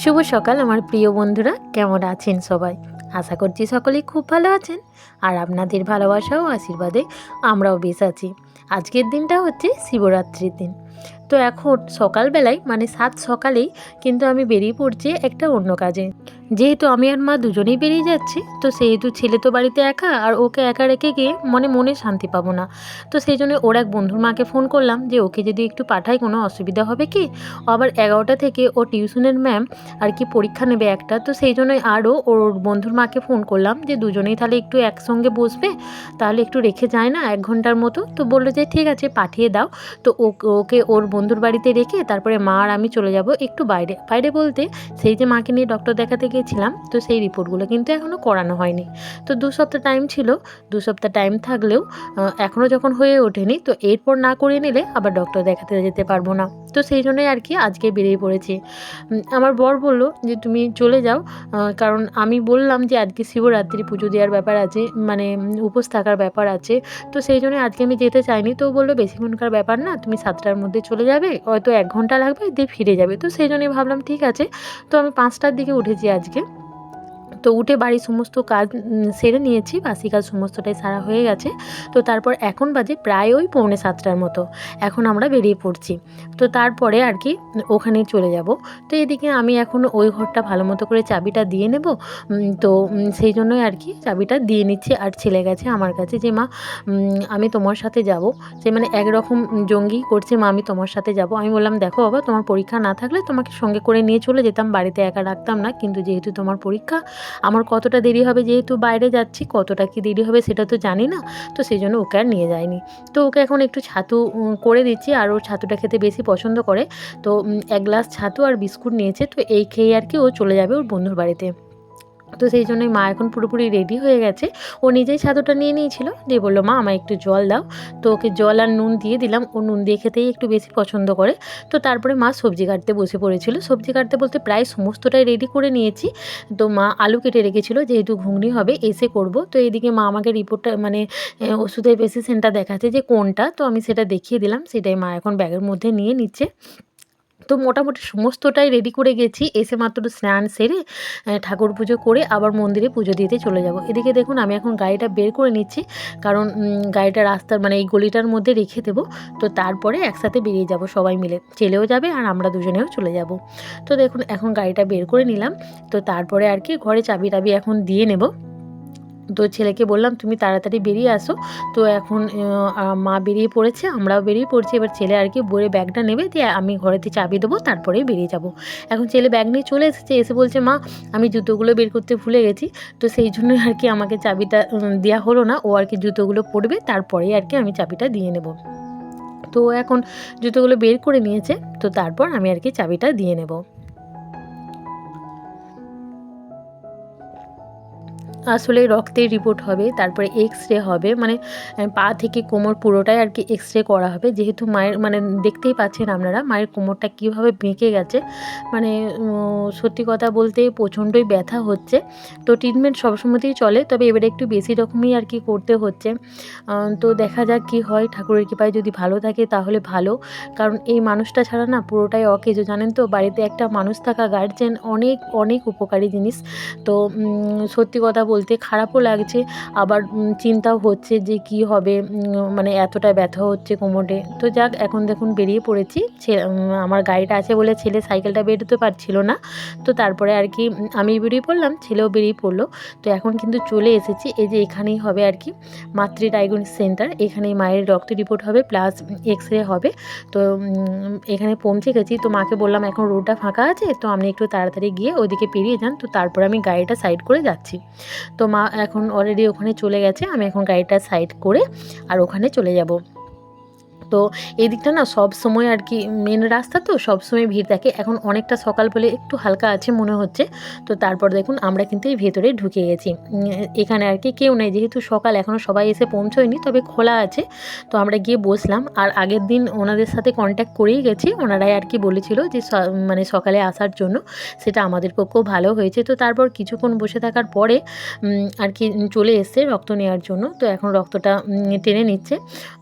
শুভ সকাল, আমার প্রিয় বন্ধুরা। কেমন আছেন সবাই? আশা করছি সকলেই খুব ভালো আছেন আর আপনাদের ভালোবাসা ও আশীর্বাদে আমরাও বেশ আছি। আজকের দিনটা হচ্ছে শিবরাত্রির দিন। তো এখন সকালবেলায় মানে সাত সকালেই কিন্তু আমি বেরিয়ে পড়ছি একটা অন্য কাজে। যেহেতু আমি আর মা দুজনেই বেরিয়ে যাচ্ছি, তো সেহেতু ছেলে তো বাড়িতে একা, আর ওকে একা রেখে গিয়ে মনে মনে শান্তি পাবো না। তো সেই জন্য ওর এক বন্ধুর মাকে ফোন করলাম যে, ওকে যদি একটু পাঠাই, কোনো অসুবিধা হবে কি? আবার এগারোটা থেকে ও টিউশনের ম্যাম আর কি পরীক্ষা নেবে একটা, তো সেই জন্যই আরও ওর বন্ধুর মাকে ফোন করলাম যে, দুজনেই তাহলে একটু একসঙ্গে বসবে, তাহলে একটু রেখে যায় না এক ঘণ্টার মতো? তো বলল যে, ঠিক আছে, পাঠিয়ে দাও। তো ওকে ওর বন্ধুর বাড়িতে রেখে তারপরে মা আর আমি চলে যাব একটু বাইরে। বাইরে বলতে সেই যে মাকে নিয়ে ডক্টর দেখাতে গিয়েছিলাম, তো সেই রিপোর্টগুলো কিন্তু এখনও করানো হয়নি। তো দু সপ্তাহ টাইম ছিল, দু সপ্তাহ টাইম থাকলেও এখনও যখন হয়ে ওঠেনি, তো এরপর না করে নিলে আবার ডক্টর দেখাতে যেতে পারব না। তো সেই জন্যই আর কি আজকে বেরিয়ে পড়েছি। আমার বর বলল যে, তুমি চলে যাও। কারণ আমি বললাম যে, আজকে শিবরাত্রি, পুজো দেওয়ার ব্যাপার আছে মানে উপোস থাকার ব্যাপার আছে। তো সেই জন্য আজকে আমি যেতে চাইনি। তো বলল বেশিক্ষণকার ব্যাপার না, তুমি সাতটার মধ্যে চলে যাবে, হয়তো এক ঘণ্টা লাগবে, দিয়ে ফিরে যাবে। তো সেই জন্যই ভাবলাম, ঠিক আছে। তো আমি পাঁচটার দিকে উঠেছি আজকে। তো উঠে বাড়ির সমস্ত কাজ সেরে নিয়েছি। বাসি কাজ সমস্তটাই সারা হয়ে গেছে। তো তারপর এখন বাজে প্রায় ওই পৌনে সাতটার মতো। এখন আমরা বেরিয়ে পড়ছি। তো তারপরে আর কি ওখানে চলে যাব। তো এদিকে আমি এখন ওই ঘরটা ভালো মতো করে চাবিটা দিয়ে নেব। তো সেই জন্যই আর কি চাবিটা দিয়ে নিচ্ছি। আর ছেলে গেছে আমার কাছে যে, মা আমি তোমার সাথে যাব। সে মানে একরকম জঙ্গি করছে, মা, আমি তোমার সাথে যাব। আমি বললাম, দেখো বাবা, তোমার পরীক্ষা না থাকলে তোমাকে সঙ্গে করে নিয়ে চলে যেতাম। বাড়িতে একা রাখতাম না। কিন্তু যেহেতু তোমার পরীক্ষা আমার কতটা দেরি হবে যেহেতু বাইরে যাচ্ছি, কতটা কি দেরি হবে সেটা তো জানি না। তো সেই জন্য ওকে আর নিয়ে যায়নি তো ওকে এখন একটু ছাতু করে দিচ্ছি, আর ও ছাতুটা খেতে বেশি পছন্দ করে। তো এক গ্লাস ছাতু আর বিস্কুট নিয়েছে, তো এই খেয়ে আর কি ও চলে যাবে ওর বন্ধুর বাড়িতে। তো সেই জন্যই মা এখন পুরোপুরি রেডি হয়ে গেছে। ও নিজেই ছাতুটা নিয়ে নিয়েছিল। দিয়ে বলল, মা, আমায় একটু জল দাও। তো ওকে জল আর নুন দিয়ে দিলাম। ও নুন দিয়ে খেতেই একটু বেশি পছন্দ করে। তো তারপরে মা সবজি কাটতে বসে পড়েছিল। সবজি কাটতে বলতে প্রায় সমস্তটাই রেডি করে নিয়েছি। তো মা আলু কেটে রেখেছিল, যেহেতু ঘুগনি হবে, এসে করব। তো এইদিকে মা আমাকে রিপোর্টটা মানে ওষুধের প্রেসক্রিপশনটা দেখাচ্ছে যে কোনটা। তো আমি সেটা দেখিয়ে দিলাম। সেটাই মা এখন ব্যাগের মধ্যে নিয়ে নিচ্ছে। তো মোটামুটি সমস্তটাই রেডি করে গেছি। এসে মাত্র স্নান সেরে ঠাকুর পুজো করে আবার মন্দিরে পুজো দিতে চলে যাব। এদিকে দেখুন, আমি এখন গাড়িটা বের করে নিচ্ছি। কারণ গাড়িটা রাস্তার মানে এই গলিটার মধ্যে রেখে দেবো। তো তারপরে একসাথে বেরিয়ে যাব সবাই মিলে। ছেলেও যাবে আর আমরা দুজনেও চলে যাব। তো দেখুন, এখন গাড়িটা বের করে নিলাম। তো তারপরে আর কি ঘরে চাবি টাবি এখন দিয়ে নেব। তো ছেলেকে বললাম, তুমি তাড়াতাড়ি বেরিয়ে আসো। তো এখন মা বেরিয়ে পড়েছে, আমরাও বেরিয়ে পড়ছি। এবার ছেলে আর কি বইয়ে ব্যাগটা নেবে, দিয়ে আমি ঘরেতে চাবি দেবো তারপরেই বেরিয়ে যাব। এখন ছেলে ব্যাগ নিয়ে চলে এসেছে, এসে বলছে, মা, আমি জুতোগুলো বের করতে ভুলে গেছি। তো সেই জন্যই আর কি আমাকে চাবিটা দেওয়া হলো না। ও আর কি জুতোগুলো পড়বে তারপরেই আর কি আমি চাবিটা দিয়ে নেব। তো এখন জুতোগুলো বের করে নিয়েছে, তো তারপর আমি আর কি চাবিটা দিয়ে নেব। আসলে রক্তের রিপোর্ট হবে, তারপরে এক্স রে হবে মানে পা থেকে কোমর পুরোটাই আর কি এক্স রে করা হবে। যেহেতু মায়ের মানে দেখতেই পাচ্ছেন আপনারা মায়ের কোমরটা কীভাবে বেঁকে গেছে মানে সত্যি কথা বলতে প্রচণ্ডই ব্যথা হচ্ছে। তো ট্রিটমেন্ট সবসময়তেই চলে, তবে এবারে একটু বেশি রকমই আর কি করতে হচ্ছে। তো দেখা যাক কী হয়, ঠাকুরের কৃপায় যদি ভালো থাকে তাহলে ভালো। কারণ এই মানুষটা ছাড়া না পুরোটাই অকেজো। জানেন তো, বাড়িতে একটা মানুষ থাকা গার্জেন অনেক অনেক উপকারী জিনিস। তো সত্যি কথা বলতে খারাপও লাগছে, আবার চিন্তাও হচ্ছে যে কি হবে মানে এতটা ব্যথা হচ্ছে কোমরে। তো যাক, এখন দেখুন বেরিয়ে পড়েছি। আমার গাড়িটা আছে বলে ছেলে সাইকেলটা বেরোতে পারছিল না। তো তারপরে আর কি আমি বেরিয়ে পড়লাম, ছেলেও বেরিয়ে পড়ল। তো এখন কিন্তু চলে এসেছি, এই যে এখানেই হবে আর কি, মাতৃ ডায়াগনোস সেন্টার। এখানেই মায়ের রক্ত রিপোর্ট হবে, প্লাস এক্স রে হবে। তো এখানে পৌঁছে গেছি। তো মাকে বললাম, এখন রোডটা ফাঁকা আছে, তো আপনি একটু তাড়াতাড়ি গিয়ে ওইদিকে পেরিয়ে যান। তো তারপর আমি গাড়িটা সাইড করে যাচ্ছি। তো মা এখন অলরেডি ওখানে চলে গেছে, আমি এখন গাড়িটা সাইড করে আর ওখানে চলে যাব। তো এই দিকটা না সব সময় আর কি মেন রাস্তা তো, সব সময় ভিড় থাকে। এখন অনেকটা সকাল বলে একটু হালকা আছে মনে হচ্ছে। তো তারপর দেখুন আমরা কিন্তু এই ভেতরে ঢুকে গেছি। এখানে আর কি কেউ নেই, যেহেতু সকাল এখনও সবাই এসে পৌঁছয়নি, তবে খোলা আছে। তো আমরা গিয়ে বসলাম। আর আগের দিন ওনাদের সাথে কন্ট্যাক্ট করেই গেছি। ওনারাই আর কি বলেছিল যে মানে সকালে আসার জন্য সেটা আমাদের পক্ষেও ভালো হয়েছে। তো তারপর কিছুক্ষণ বসে থাকার পরে আর কি চলে এসছে রক্ত নেওয়ার জন্য। তো এখন রক্তটা টেনে নিচ্ছে।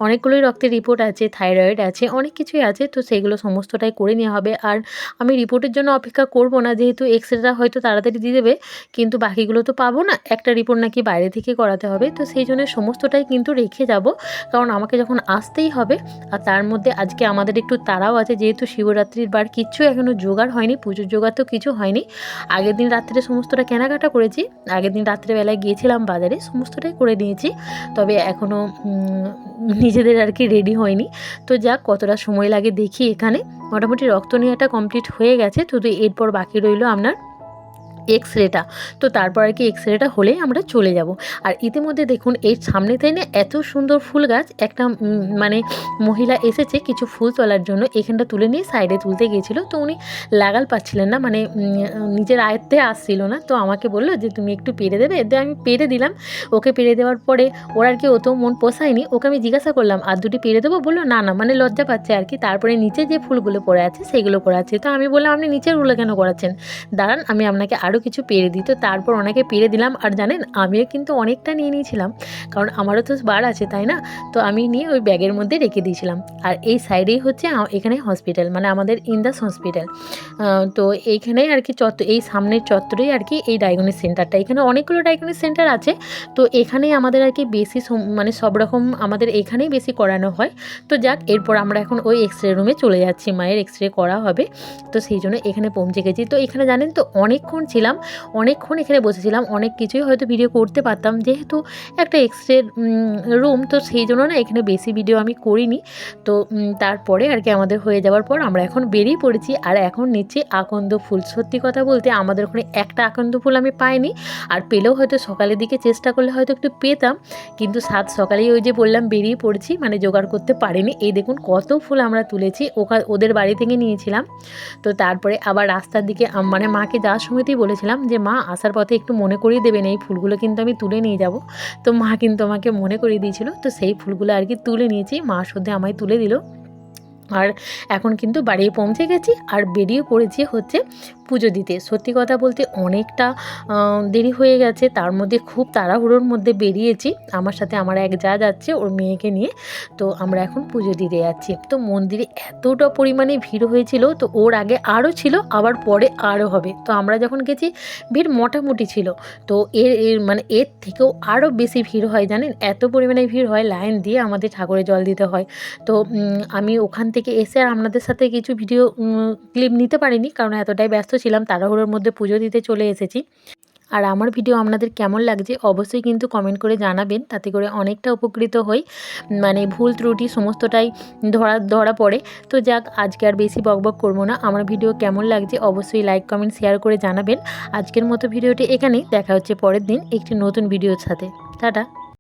অনেকগুলোই রক্তের রিপোর্ট আছে। আছে থাইরয়েড আছে, অনেক কিছুই আছে, তো সেগুলো সমস্তটাই করে নেওয়া হবে। আর আমি রিপোর্টের জন্য অপেক্ষা করব না, যেহেতু এক্স রেটা হয়তো তাড়াতাড়ি দিয়ে দেবে, কিন্তু বাকিগুলো তো পাবো না। একটা রিপোর্ট নাকি বাইরে থেকে করাতে হবে, তো সেই জন্য সমস্তটাই কিন্তু রেখে যাব। কারণ আমাকে যখন আসতেই হবে, আর তার মধ্যে আজকে আমাদের একটু তাড়াও আছে, যেহেতু শিবরাত্রির বার কিচ্ছু এখনও জোগাড় হয়নি, পুজোর জোগাড় তো কিছু হয়নি। আগের দিন রাত্রে সমস্তটা কেনাকাটা করেছি, আগের দিন রাত্রেবেলায় গিয়েছিলাম বাজারে, সমস্তটাই করে নিয়েছি। তবে এখনও নিজেদের আর কি রেডি হয়নি। তো যাক, কতটা সময় লাগে দেখি এখানে। মোটামুটি রক্ত নেওয়াটা কমপ্লিট হয়ে গেছে, শুধু এরপর বাকি রইল আপনার এক্স রেটা তো তারপর আর কি এক্স রেটা হলেই আমরা চলে যাব। আর ইতিমধ্যে দেখুন এই সামনেতে না এত সুন্দর ফুল গাছ, একটা মানে মহিলা এসেছে কিছু ফুল তোলার জন্য, এখানটা তুলে নিয়ে সাইডে তুলতে গিয়েছিল। তো উনি লাগাল পাচ্ছিলেন না মানে নিজের আয়ত্তে আসছিল না। তো আমাকে বলল যে, তুমি একটু পেরে দেবে? তো আমি পেরে দিলাম। ওকে পেরে দেওয়ার পরে ওর আর কি ও তো মন পোষায়নি। ওকে আমি জিজ্ঞাসা করলাম, আর দুটি পেরে দেবো? বলল, না না মানে লজ্জা পাচ্ছে আর কি। তারপরে নিচে যে ফুলগুলো পড়ে আছে, সেগুলো পড়ে আছে। তো আমি বললাম, আপনি নিচের নিচেরগুলো কেন করাচ্ছেন? দাঁড়ান, আমি আপনাকে আরও কিছু পেরে দিই। তো তারপর ওনাকে পেরে দিলাম। আর জানেন, আমিও কিন্তু অনেকটা নিয়ে নিয়েছিলাম। কারণ আমারও তো বার আছে, তাই না? তো আমি নিয়ে ওই ব্যাগের মধ্যে রেখে দিয়েছিলাম। আর এই সাইডেই হচ্ছে এখানে হসপিটাল মানে আমাদের ইন্দাস হসপিটাল। তো এইখানে আর কি চত্বর এই সামনের চত্বরেই আর কি এই ডায়াগনিস সেন্টারটা। এখানে অনেকগুলো ডায়াগনিস সেন্টার আছে। তো এখানেই আমাদের আর কি বেশি মানে সব রকম আমাদের এখানেই বেশি করানো হয়। তো যাক, এরপর আমরা এখন ওই এক্স রে রুমে চলে যাচ্ছি। মায়ের এক্স রে করা হবে। তো সেই জন্য এখানে পৌঁছে গেছি। তো এখানে জানেন তো, অনেকক্ষণ ছিলাম অনেকক্ষণ এখানে বসেছিলাম, অনেক কিছুই হয়তো ভিডিও করতে পারতাম। যেহেতু একটা এক্স রে রুম তো সেই জন্য না এখানে বেশি ভিডিও আমি করিনি। তো তারপরে আর কি আমাদের হয়ে যাওয়ার পর আমরা এখন বেরিয়ে পড়েছি। আর এখন নিচ্ছি আকন্দ ফুল। সত্যি কথা বলতে আমাদের ওখানে একটা আকন্দ ফুল আমি পাইনি। আর পেলেও হয়তো সকালের দিকে চেষ্টা করলে হয়তো একটু পেতাম। কিন্তু সাত সকালেই ওই যে বললাম বেরিয়ে পড়েছি মানে জোগাড় করতে পারিনি। এই দেখুন কত ফুল আমরা তুলেছি। ওদের বাড়ি থেকে নিয়েছিলাম। তো তারপরে আবার রাস্তার দিকে মানে মাকে যাওয়ার সময়তেই বলেছিলাম যে, মা, আসার পথে একটু মনে করিয়ে দেবেন, এই ফুলগুলো কিন্তু আমি তুলে নিয়ে যাব। তো মা কিন্তু আমাকে মনে করিয়ে দিয়েছিল। তো সেই ফুলগুলো আর কি তুলে নিয়েছি। মা শুদ্ধে আমায় তুলে দিল। আর এখন কিন্তু বাড়ি পৌঁছে গেছি আর বেরিয়ে পড়েছি হচ্ছে পুজো দিতে। সত্যি কথা বলতে অনেকটা দেরি হয়ে গেছে, তার মধ্যে খুব তাড়াহুড়োর মধ্যে বেরিয়েছি। আমার সাথে আমার এক যা যাচ্ছে, ওর মেয়েকে নিয়ে। তো আমরা এখন পুজো দিতে যাচ্ছি। তো মন্দিরে এতটা পরিমাণে ভিড় হয়েছিল, তো ওর আগে আরও ছিল, আবার পরে আরও হবে। তো আমরা যখন গেছি, ভিড় মোটামুটি ছিল। তো এর এর মানে এর থেকেও আরও বেশি ভিড় হয় জানেন? এত পরিমাণে ভিড় হয়, লাইন দিয়ে আমাদের ঠাকুরে জল দিতে হয়। তো আমি ওখান থেকে এসে আর আপনাদের সাথে কিছু ভিডিও ক্লিপ নিতে পারিনি, কারণ এতটাই ব্যস্ত ছিলাম, তাড়াহুড়োর মধ্যে পুজো দিতে চলে এসেছি। আর আমার ভিডিও আপনাদের কেমন লাগছে অবশ্যই কিন্তু কমেন্ট করে জানাবেন, তাতে করে অনেকটা উপকৃত হই। মানে ভুল, ত্রুটি সমস্তটাই ধরা ধরা পড়ে। তো যাক, আজকে আর বেশি বকবক করব না। আমার ভিডিও কেমন লাগছে অবশ্যই লাইক কমেন্ট শেয়ার করে জানাবেন। আজকের মতো ভিডিওটি এখানেই, দেখা হচ্ছে পরের দিন একটি নতুন ভিডিওর সাথে। টাটা।